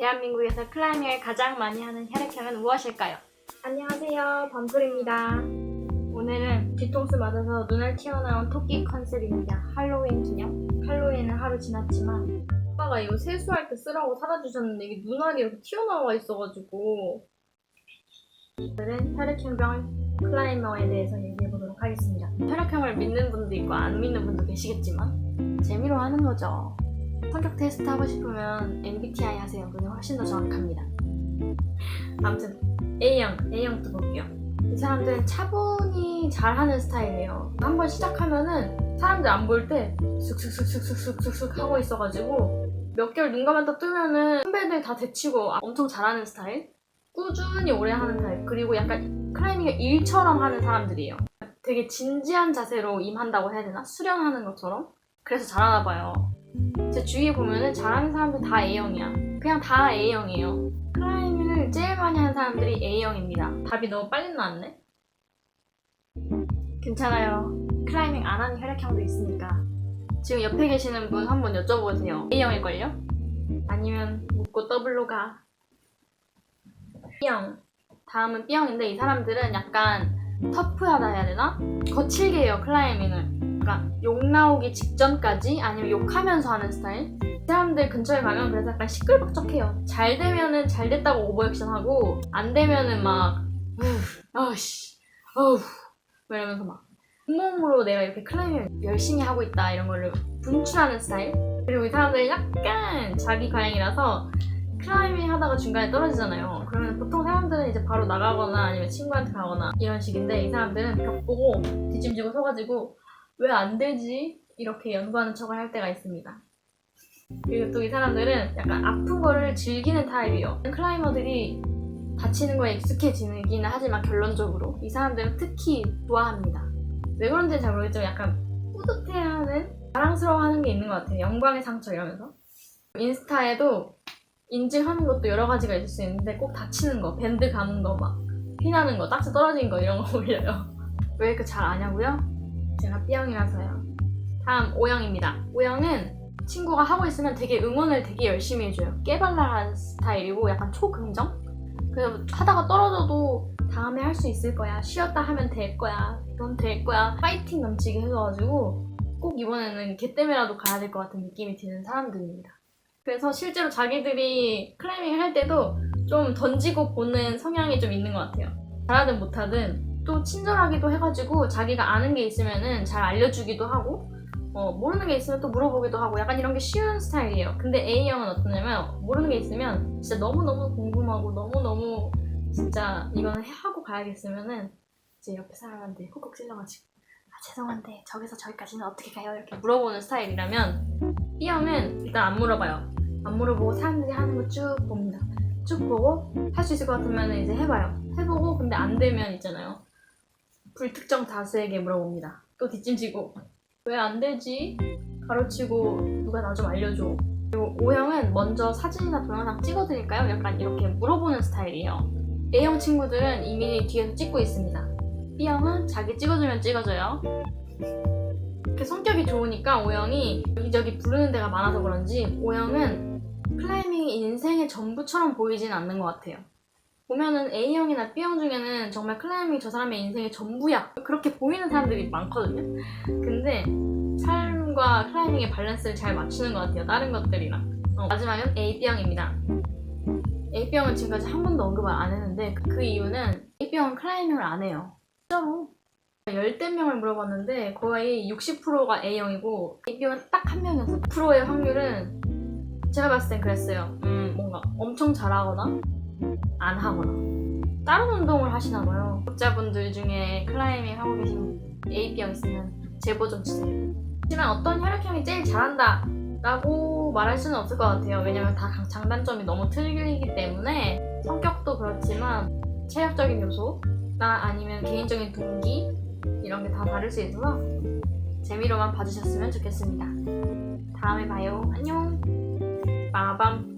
대한민국에서 클라이밍을 가장 많이 하는 혈액형은 무엇일까요? 안녕하세요, 범풀입니다. 오늘은 뒤통수 맞아서 눈알 튀어나온 토끼 컨셉입니다. 할로윈 기념. 할로윈은 하루 지났지만 오빠가 이거 세수할 때 쓰라고 사다 주셨는데 이게 눈알이 이렇게 튀어나와 있어가지고 오늘은 혈액형 병 클라이머에 대해서 얘기해 보도록 하겠습니다. 혈액형을 믿는 분도 있고 안 믿는 분도 계시겠지만 재미로 하는 거죠. 성격 테스트 하고 싶으면 MBTI 하세요. 그게 훨씬 더 정확합니다. 아무튼 A형, A형도 볼게요. 이 사람들은 차분히 잘하는 스타일이에요. 한번 시작하면은 사람들 안 볼때 슥슥슥슥슥슥슥 하고 있어가지고 몇 개월 눈 감았다 뜨면은 선배들 다 데치고 엄청 잘하는 스타일? 꾸준히 오래 하는 스타일. 그리고 약간 클라이밍을 일처럼 하는 사람들이에요. 되게 진지한 자세로 임한다고 해야 되나? 수련하는 것처럼? 그래서 잘하나 봐요. 제 주위에 보면은 잘하는 사람들 다 A형이야. 그냥 다 A형이에요. 클라이밍을 제일 많이 하는 사람들이 A형입니다. 답이 너무 빨리 나왔네? 괜찮아요. 클라이밍 안 하는 혈액형도 있으니까. 지금 옆에 계시는 분 한번 여쭤보세요. A형일걸요? 아니면 묻고 더블로 가. B형. 다음은 B형인데 이 사람들은 약간 터프하다 해야 되나? 거칠게 해요, 클라이밍을. 약간 욕 나오기 직전까지 아니면 욕하면서 하는 스타일? 이 사람들 근처에 가면 그래서 약간 시끌벅적해요. 잘 되면은 잘 됐다고 오버액션 하고 안 되면은 막 으, 아씨 어우 뭐 이러면서 막 온몸으로 내가 이렇게 클라이밍을 열심히 하고 있다 이런 거를 분출하는 스타일? 그리고 이 사람들은 약간 자기 과잉이라서 클라이밍 하다가 중간에 떨어지잖아요. 그러면 보통 사람들은 이제 바로 나가거나 아니면 친구한테 가거나 이런 식인데 이 사람들은 벽 보고 뒤짐지고 서가지고 왜 안 되지? 이렇게 연구하는 척을 할 때가 있습니다 그리고 또 이 사람들은 약간 아픈 거를 즐기는 타입이에요. 클라이머들이 다치는 거에 익숙해지기는 하지만 결론적으로 이 사람들은 특히 좋아합니다. 왜 그런지는 잘 모르겠지만 약간 뿌듯해하는, 자랑스러워하는 게 있는 것 같아요. 영광의 상처 이러면서. 인스타에도 인증하는 것도 여러 가지가 있을 수 있는데 꼭 다치는 거, 밴드 가는 거, 막 피나는 거, 딱지 떨어진 거 이런 거 올려요. 왜 이렇게 잘 아냐고요? 제가 B형이라서요. 다음 O형입니다. O형은 친구가 하고 있으면 되게 응원을 되게 열심히 해줘요. 깨발랄한 스타일이고 약간 초긍정? 그래서 하다가 떨어져도 다음에 할 수 있을 거야. 쉬었다 하면 될 거야. 넌 될 거야. 파이팅 넘치게 해줘가지고 꼭 이번에는 걔 때문에라도 가야 될 것 같은 느낌이 드는 사람들입니다. 그래서 실제로 자기들이 클라이밍을 할 때도 좀 던지고 보는 성향이 좀 있는 것 같아요. 잘하든 못하든 또 친절하기도 해가지고 자기가 아는 게 있으면은 잘 알려주기도 하고 어, 모르는 게 있으면 또 물어보기도 하고 약간 이런 게 쉬운 스타일이에요. 근데 A형은 어떠냐면 모르는 게 있으면 진짜 너무너무 궁금하고 너무너무 진짜 이거는 해- 하고 가야겠으면은 이제 옆에 사람한테 콕콕 찔러가지고 아 죄송한데 저기서 저기까지는 어떻게 가요? 이렇게 물어보는 스타일이라면 B형은 일단 안 물어봐요. 안 물어보고 사람들이 하는 거 쭉 봅니다. 쭉 보고 할 수 있을 것 같으면 이제 해봐요. 해보고 근데 안 되면 있잖아요. 불특정 다수에게 물어봅니다. 또 뒷짐지고 왜 안 되지? 가로치고 누가 나 좀 알려줘. 그리고 O형은 먼저 사진이나 동영상 찍어드릴까요? 약간 이렇게 물어보는 스타일이에요. A형 친구들은 이미 뒤에서 찍고 있습니다. B형은 자기 찍어주면 찍어줘요. 이렇게 성격이 좋으니까 O형이 여기저기 부르는 데가 많아서 그런지 O형은 클라이밍이 인생의 전부처럼 보이진 않는 것 같아요. 보면은 A형이나 B형 중에는 정말 클라이밍이 저 사람의 인생의 전부야. 그렇게 보이는 사람들이 많거든요. 근데 삶과 클라이밍의 밸런스를 잘 맞추는 것 같아요. 다른 것들이랑. 어, 마지막은 AB형입니다. AB형은 지금까지 한 번도 언급을 안 했는데 그 이유는 AB형은 클라이밍을 안 해요. 진짜로. 열댓 명을 물어봤는데 거의 60%가 A형이고 AB형은 딱 한 명이었어요. 9%의 확률은 제가 봤을 땐 그랬어요. 음, 뭔가 엄청 잘하거나 안 하거나 다른 운동을 하시나 봐요. 구독자분들 중에 클라이밍 하고 계신 AB형 있으면 제보 좀 주세요. 하지만 어떤 혈액형이 제일 잘한다 라고 말할 수는 없을 것 같아요. 왜냐면 다 강- 장단점이 너무 틀리기 때문에 성격도 그렇지만 체력적인 요소나 아니면 개인적인 동기 이런 게 다 다를 수 있어서 재미로만 봐주셨으면 좋겠습니다. 다음에 봐요. 안녕. 빠밤.